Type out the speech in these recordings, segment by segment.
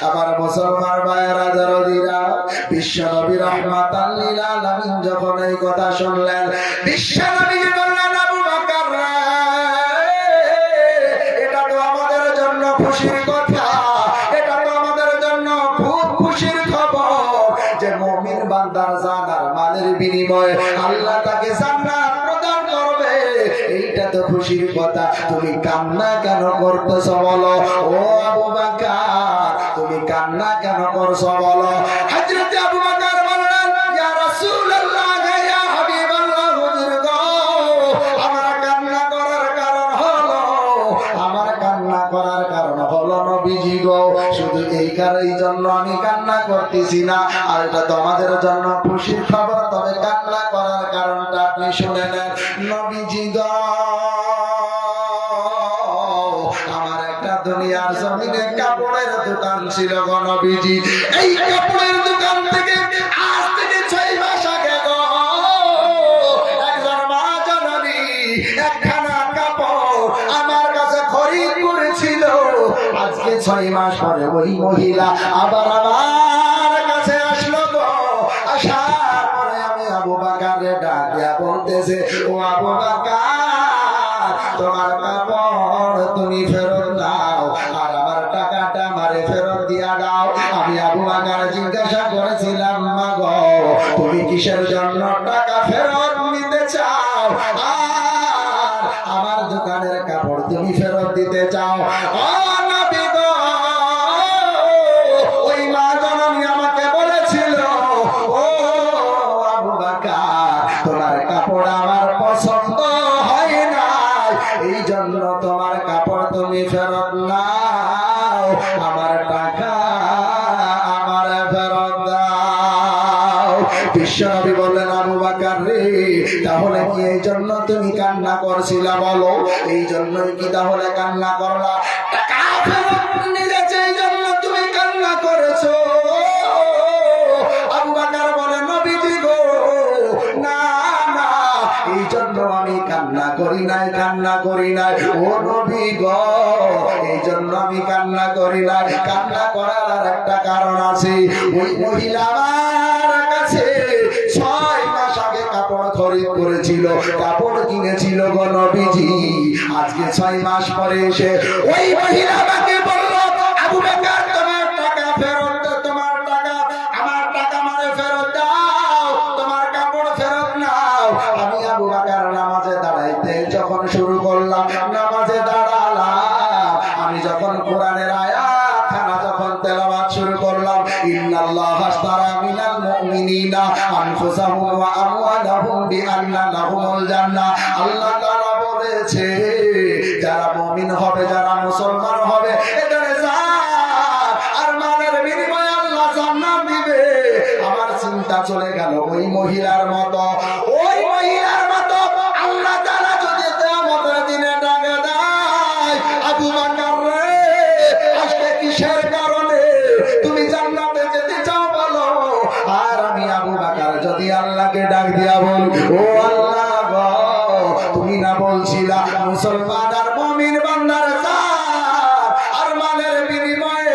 আমার মুসলমান ভাইয়েরা দরদিরা বিশ্ব নবী রহমাতাল লিল আলামিন যখন এই কথা শুনলেন বিশ্ব এইটা তো খুশির কথা। তুমি কান্না কেন করতেছো বলো? ও আবু বাকার, তুমি কান্না কেন করছ বলো? কান্না করার এই জন্য আমি কান্না করতেছি না, আর এটা তোমাদের জন্য খুশির খবর। তবে কান্না করার কারণটা আপনি শুনে নেন। নবীজি গো ছিল গণবিজি এই কাপড়ের দোকান থেকে আজ থেকে ছয় মাস আগে একজন মা জননী, একখানা কাপড় আমার কাছে খরিদ করেছিল। আজকে ছয় মাস পরে ওই মহিলা আবার আমার বিশ্বনবী বললেন, আবু বাকার রে, তাহলে কি এই জন্য তুমি কান্না করছিলা বলো? এই জন্যই কি তাহলে কান্না করলা? জন্য কান্না না না জন্য আমি কান্না করি নাই, কান্না করি এই জন্য আমি কান্না করি কান্না করার একটা কারণ আছে, ওই মহিলা করেছিল কাপড় কিনেছিল গো আজকে ছয় মাস পরে এসে ওই মহিলা আমাকে বলল আবু আল্লাহ তুমি না বলছিলা মুসলমান আর মুমিন বান্দার আর মালের বিনিময়ে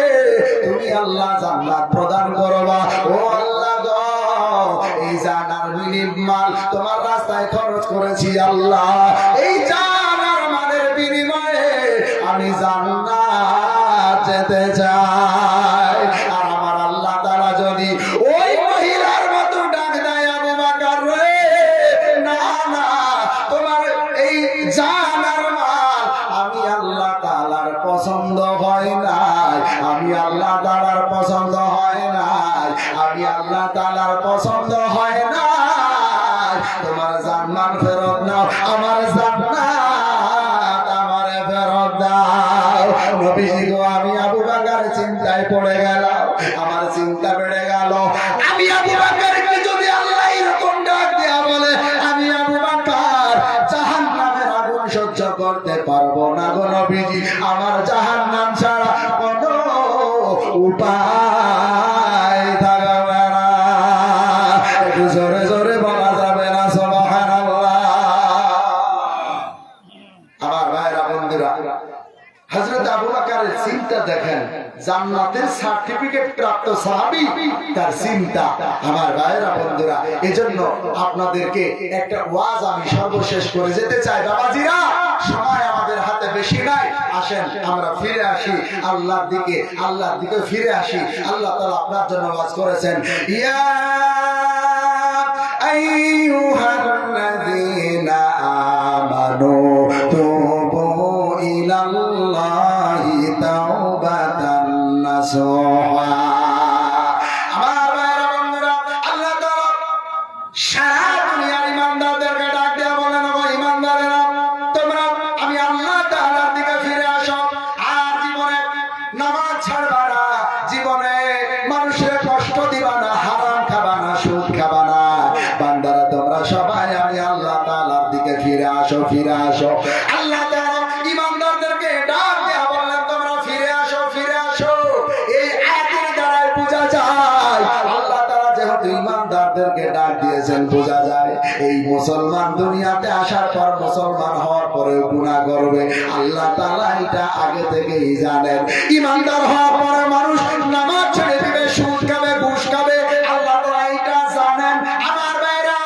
তুমি আল্লাহ জান্নাত প্রদান করবা। ও আল্লাহ গো, এই জানার বিনিময় তোমার রাস্তায় খরচ করেছি আল্লাহ। এই জানার মালের বিনিময়ে আমি জান্নাত যেতে চাই। আর আমার আল্লাহ তারা যদি আমি আবু বাকার চিন্তায় পড়ে গেলাম। আমার চিন্তা জান্নাতের সার্টিফিকেট প্রাপ্ত সাহাবী, তার চিন্তা। আমার ভাইয়েরা, বন্ধুরা, এজন্য আপনাদেরকে একটা ওয়াজ আমি সর্বশেষ করে যেতে চাই। বাবাজিরা, সময় আমাদের হাতে বেশি নাই। আসেন, আমরা ফিরে আসি। আল্লাহর দিকে আল্লাহর দিকে ফিরে আসি। আল্লাহ তাআলা আপনার জন্য ওয়াজ করেছেন, ইয়া আইয়ুহাল্লাযীনা আমানু ইমানদারদেরকে ডাক দিয়েছেন, বোঝা যায় এই মুসলমান দুনিয়াতে আসার পর মুসলমান হওয়ার পরেও গুনাহ করবে। আল্লাহ তাআলা এটা আগে থেকেই জানেন। ইমানদার হওয়ার পরে মানুষ নামাজ ছেড়ে দিবে, সুদ খাবে, ঘুষ খাবে। আল্লাহ তাআলা এটা জানেন। আমার ভাইরা,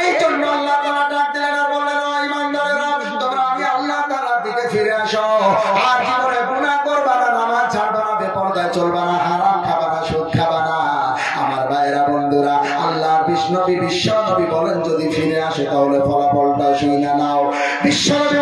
এই জন্য আল্লাহ তাআলা ডাক দিলেন আর বললেন ইমানদারেরা, তোমরা আমি আল্লাহ তাআলার দিকে ফিরে আসো। আর জীবনে গুনাহ করবা না, নামাজ ছাড়বা না, বেপরদায় চলবা না। বিষ্ণবী বিশ্ব নবী বলেন, যদি ফিরে আসে, তাহলে ফলাফলটা শুই না নাও। বিশ্ব নবী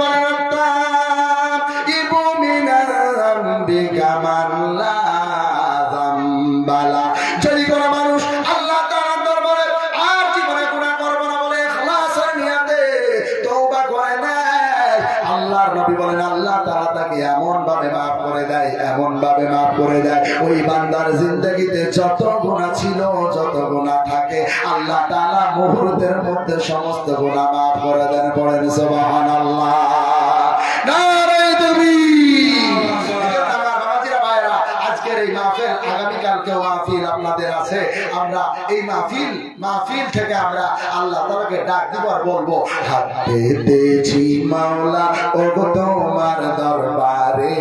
আল্লাহ নবী বলেন, আল্লাহ তাকে এমন করে দেয় এমন করে দেয়। ওই বান্দার জিন্দগিতে যত গুনাহ ছিল, যত তাআলা মুহূর্তের মধ্যে সমস্ত গুনাহ maaf করে দেন, পড়েন মাহফিল আপনাদের আছে? আমরা এই মাহফিল মাহফিল থেকে আমরা আল্লাহ তাআলাকে ডাক বলব, হাত পেতেছি মাওলা ও তোমার দরবারে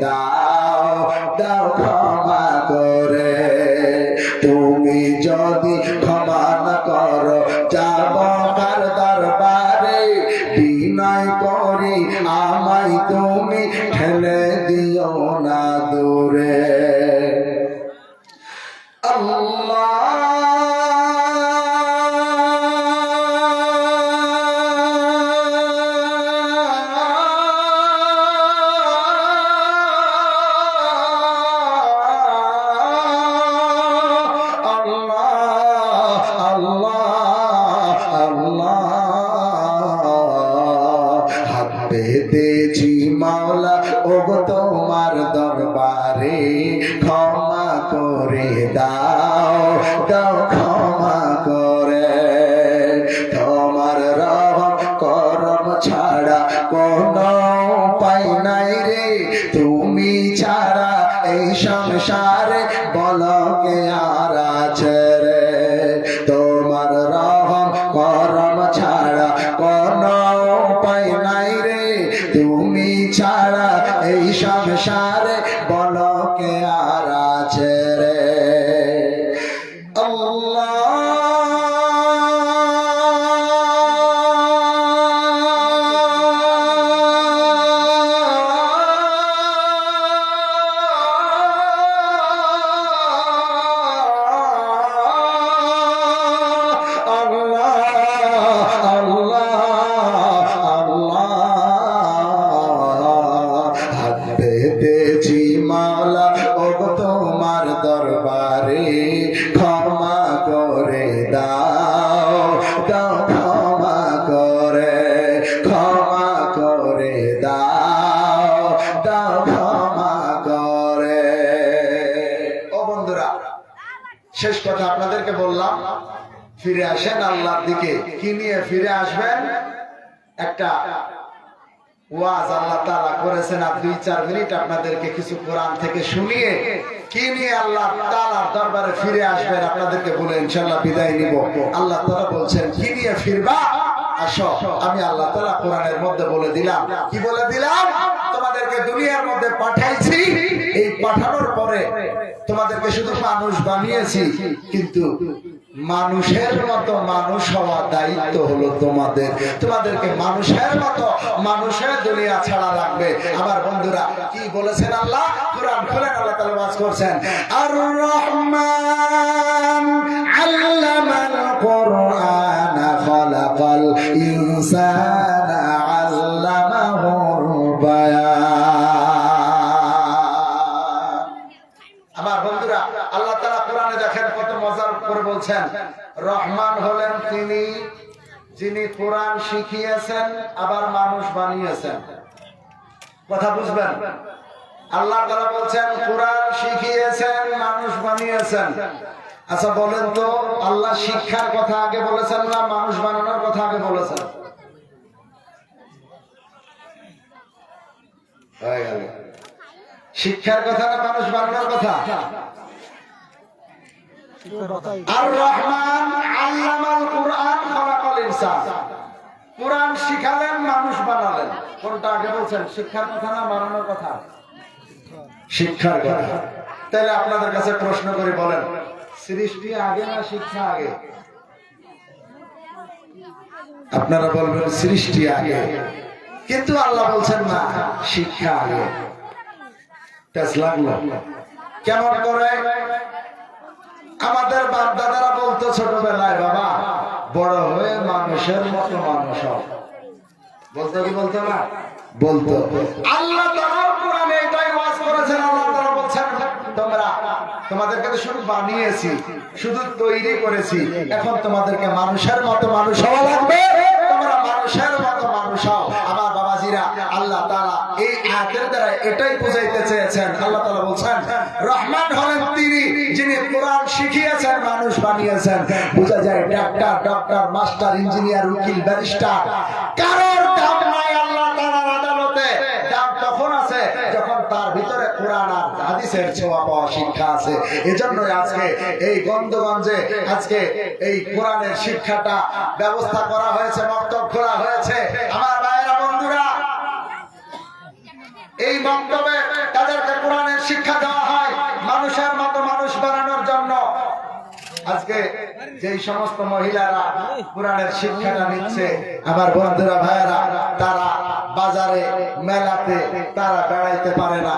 দাও দাও দাও দাও ক্ষমা করে। তোমার রহম করম ছাড়া কোন উপায় নাই রে। তুমি ছাড়া এই সংসারে বলকে আর আছে রে। তোমার রহম করম ছাড়া কোন উপায় নাই রে। তুমি ছাড়া এই সংসারে বলকে শেষ কথা আপনাদেরকে বললাম, ফিরে আসেন আল্লাহর দিকে। কি নিয়ে ফিরে আসবেন? একটা ওয়াজ আল্লাহ তাআলা করেছেন আর দুই চার মিনিট আপনাদেরকে কিছু কোরআন থেকে শুনিয়ে কি নিয়ে আল্লাহ তাআলার দরবারে ফিরে আসবেন আপনাদেরকে বলে ইনশাল্লাহ বিদায় নিব। আল্লাহ তালা বলছেন, কি নিয়ে ফিরবা? আসো। আমি আল্লাহ তাআলা কোরআনের মধ্যে বলে দিলাম। কি বলে দিলাম? তোমাদেরকে দুনিয়ার মধ্যে পাঠাইছি, এই পাঠানোর পরে তোমাদেরকে শুধু মানুষ বানিয়েছি, কিন্তু মানুষের মতো মানুষ হওয়া দায়িত্ব হলো তোমাদের। তোমাদেরকে মানুষের মতো মানুষের দুনিয়া ছাড়া লাগবে। আমার বন্ধুরা, কি বলেছেন আল্লাহ? কোরআন খুলেন আল্লাহ তাআলা ওয়াজ করছেন, আর রহমান শিখিয়েছেন আবার মানুষ বানিয়েছেন। কথা বুঝবেন? আল্লাহ তারা বলছেন কোরআন শিখিয়েছেন মানুষ বানিয়েছেন। আচ্ছা বলেন তো আল্লাহ শিক্ষার কথা আগে বলেছেন না মানুষ বানানোর কথা আগে বলেছেন? শিক্ষার কথা না মানুষ বানানোর কথা। আর রহমান আল্লামাল কোরআন খলাকাল ইনসান। কোরআন শিখালেন, মানুষ বানালেন। কোনটা আগে বলছেন? শিক্ষার কথা না বানানোর কথা? শিক্ষার কথা। তাহলে আপনাদের কাছে প্রশ্ন করে, বলেন, সৃষ্টি আগে না শিক্ষা আগে? আপনারা বলবেন, সৃষ্টি আগে। কিন্তু আল্লাহ বলছেন, না, শিক্ষা আগে। লাগল? কেমন করে? আমাদের বাপ দাদারা বলতো ছোটবেলায়, বাবা বড় হয়ে মানুষের মতো মানুষ। বলতো কি বলতো না? বলতো। আল্লাহ করেছেন, আল্লাহ বলছেন তোমাদেরকে তো শুধু বানিয়েছি, শুধু তৈরি করেছি, এখন তোমাদেরকে মানুষের মতো মানুষ হওয়া লাগবে। তোমরা মানুষের মতো মানুষ হও। আল্লাহ এই আয়াতের দ্বারা এটাই বুঝাইতে চেয়েছেন। আল্লাহ রহমান হলেন তিনি যিনি কোরআন শিখিয়েছেন, মানুষ বানিয়েছেন। বোঝা যায় ডাক্তার, ডক্টর, মাস্টার, ইঞ্জিনিয়ার, উকিল, ব্যারিস্টার। কারোর দাম নাই আল্লাহ তাআলার আদালতে। দাম তখন আছে যখন তার ভিতরে কোরআন আর হাদিসের ছোঁয়া পাওয়া শিক্ষা আছে। এজন্য আজকে এই গন্ধগঞ্জে, আজকে এই কোরআনের শিক্ষাটা ব্যবস্থা করা হয়েছে, মক্তব করা হয়েছে। আমার ভাইয়েরা বন্ধুরা এই বক্তব্যে তাদেরকে কোরআনের শিক্ষা দেওয়া হয় মানুষের মতো মানুষ বানানোর জন্য। আজকে যেই সমস্ত মহিলারা কোরআনের শিক্ষাটা নিচ্ছে, আমার বন্ধুরা ভাইয়েরা, তারা বাজারে, মেলাতে তারা বেড়াইতে পারে না।